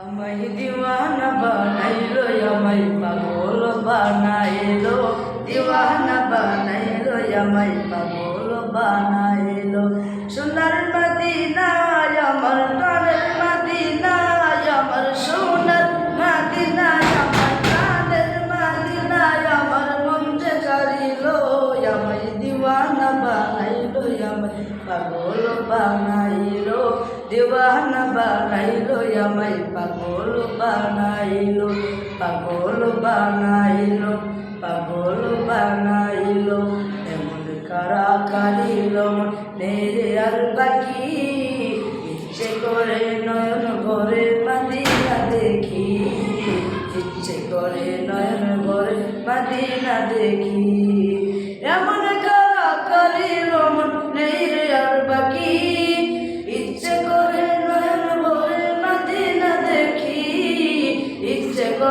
আমায় দিওয়ানা বানাইলো, আমায় পাগল বানাইলো। দিওয়ানা বানাইলো, আমায় পাগল বানাইলো। সোনার মদিনায়, আমার প্রাণের মদিনায়, আমার সোনার মদিনায়, আমার প্রাণের মদিনায়, আমার মন যে কারিলো আমায় দিওয়ানা বানাইলো, আমায় পাগল বানাইলো। দিওয়ানা বানাইলো, আমায় পাগল বানাইলো পাগল বানাইলো পাগল বানাইলো। এমন কারা কারিল নেরে আর বাকি ইচ্ছে করে নয়ন ভরে মাদিনা দেখি, ইচ্ছে করে নয়ন ভরে মাদিনা দেখি।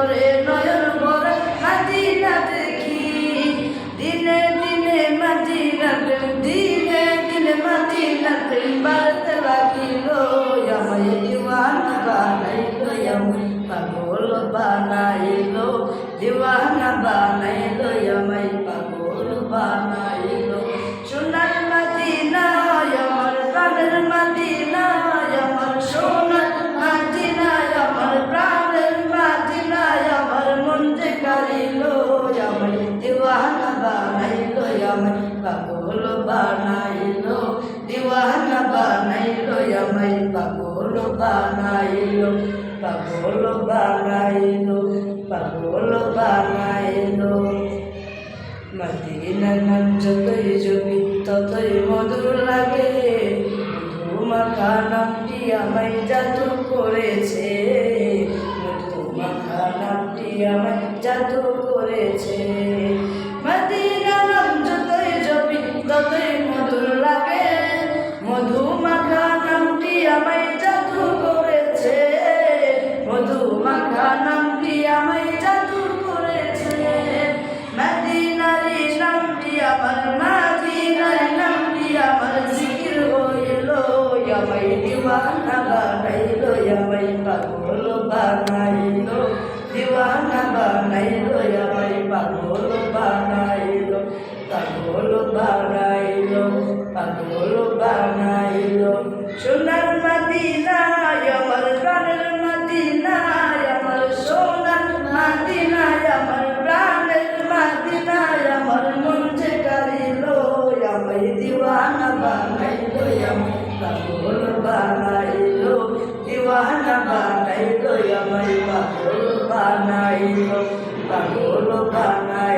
করে নয়ন ভরে মাদিনা দেখি দিনে দিনে মাদিনা প্রেম দিনে দিনে মাদিনা প্রেম বাড়তে লাগিল আমায় দিওয়ানা বানাইলো, আমায় পাগল বানাইলো, দিওয়ানা বানাইলো, আমায় পাগল পাগল বানাইলো, দিওয়ানা বানাইলো, আমায় পাগল বানাইলো পাগল বানাইলো পাগল বানাইলো। মদিনার নাম যতই জমি, ততই মধুর লাগে। মধুমাখা নামটি আমায় জাদু করেছে। মধুমাখা নামটি আমায় জাদু করেছে। পাগল বানাইলো, দিওয়ানা বানাইলো আমায় পাগল বানাইলো পাগল বানাইলো পাগল বানাইলো। সোনার মদিনায়, আমার প্রাণের মদিনায়, আমার সোনার মদিনায়, আমার প্রাণের মদিনায়, আমার মন যে কারিলো আমায় দিওয়ানা বানাইলো আমায় পাগল আমায় পাগল বানাইলো পাগল বানাইলো।